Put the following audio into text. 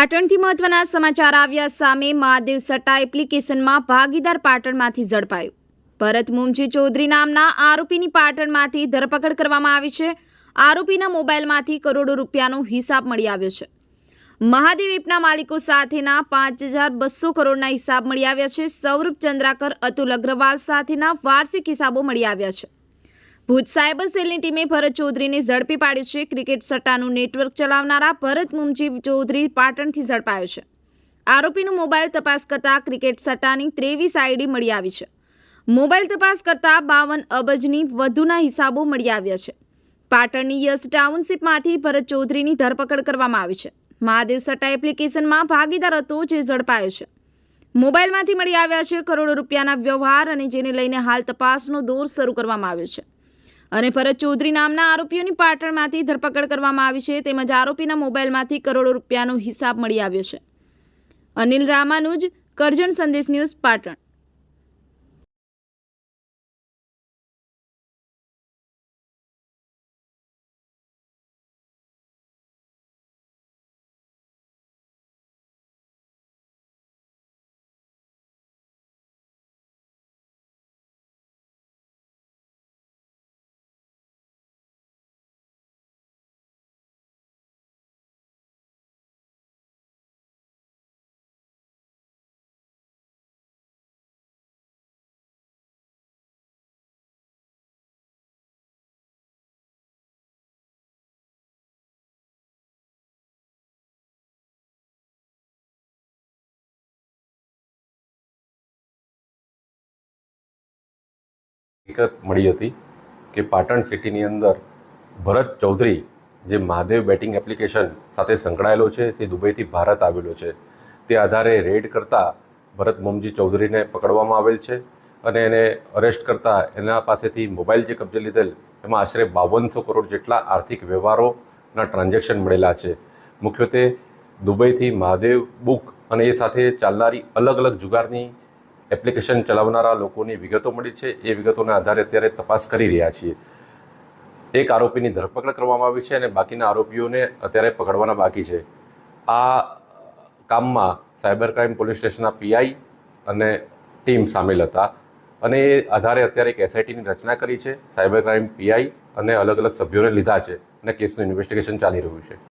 પાટણથી મહત્વના સમાચાર આવ્યા સામે મહાદેવ સટ્ટા એપ્લિકેશનમાં ભાગીદાર પાટણમાંથી ઝડપાયું. ભરત મુમજી ચૌધરી નામના આરોપીની પાટણમાંથી ધરપકડ કરવામાં આવી છે. આરોપીના મોબાઈલમાંથી કરોડો રૂપિયાનો હિસાબ મળી આવ્યો છે. મહાદેવ એપના માલિકો સાથેના પાંચ હજાર બસો કરોડના હિસાબ મળી આવ્યા છે. સૌરભ ચંદ્રાકર, અતુલ અગ્રવાલ સાથેના વાર્ષિક હિસાબો મળી આવ્યા છે. ભુજ સાયબર સેલની ટીમે ભરત ચૌધરીને ઝડપી પાડ્યો છે. ક્રિકેટ સટ્ટાનું નેટવર્ક ચલાવનારા ભરત મુમજી ચૌધરી પાટણથી ઝડપાયો છે. આરોપીનો મોબાઈલ તપાસ કરતા ક્રિકેટ સટ્ટાની ત્રેવીસ આઈડી મળી આવી છે. મોબાઈલ તપાસ કરતા બાવન અબજની વધુના હિસાબો મળી આવ્યા છે. પાટણની યસ ટાઉનશીપમાંથી ભરત ચૌધરીની ધરપકડ કરવામાં આવી છે. મહાદેવ સટ્ટા એપ્લિકેશનમાં ભાગીદાર હતો જે ઝડપાયો છે. મોબાઈલમાંથી મળી આવ્યા છે કરોડો રૂપિયાના વ્યવહાર અને જેને લઈને હાલ તપાસનો દોર શરૂ કરવામાં આવ્યો છે. અને ભરત ચૌધરી નામના આરોપીઓની પાટણમાંથી ધરપકડ કરવામાં આવી છે. તેમજ આરોપીના મોબાઈલમાંથી કરોડો રૂપિયાનો હિસાબ મળી આવ્યો છે. અનિલ રામાનુજ, કરજણ સંદેશ ન્યૂઝ, પાટણ. હકીકત મળી હતી કે પાટણ સિટીની અંદર ભરત ચૌધરી જે મહાદેવ બેટિંગ એપ્લિકેશન સાથે સંકળાયેલો છે, તે દુબઈથી ભારત આવેલો છે, તે આધારે રેડ કરતા ભરત મોમજી ચૌધરીને પકડવામાં આવેલ છે અને એને અરેસ્ટ કરતા એના પાસેથી મોબાઈલ જે કબજે લીધેલ, એમાં આશરે બાવનસો કરોડ જેટલા આર્થિક વ્યવહારોના ટ્રાન્ઝેક્શન મળેલા છે. મુખ્યત્વે દુબઈથી મહાદેવ બુક અને એ સાથે ચાલનારી અલગ અલગ જુગારની એપ્લિકેશન ચલાવનારા લોકોની વિગતો મળી છે. એ વિગતોના આધારે અત્યારે તપાસ કરી રહ્યા છીએ. એક આરોપીની ધરપકડ કરવામાં આવી છે અને બાકીના આરોપીઓને અત્યારે પકડવાના બાકી છે. આ કામમાં સાયબર ક્રાઇમ પોલીસ સ્ટેશનના પીઆઈ અને ટીમ સામેલ હતા અને એ આધારે અત્યારે એક એસઆઈટીની રચના કરી છે. સાયબર ક્રાઇમ પીઆઈ અને અલગ અલગ સભ્યોને લીધા છે અને કેસનું ઇન્વેસ્ટિગેશન ચાલી રહ્યું છે.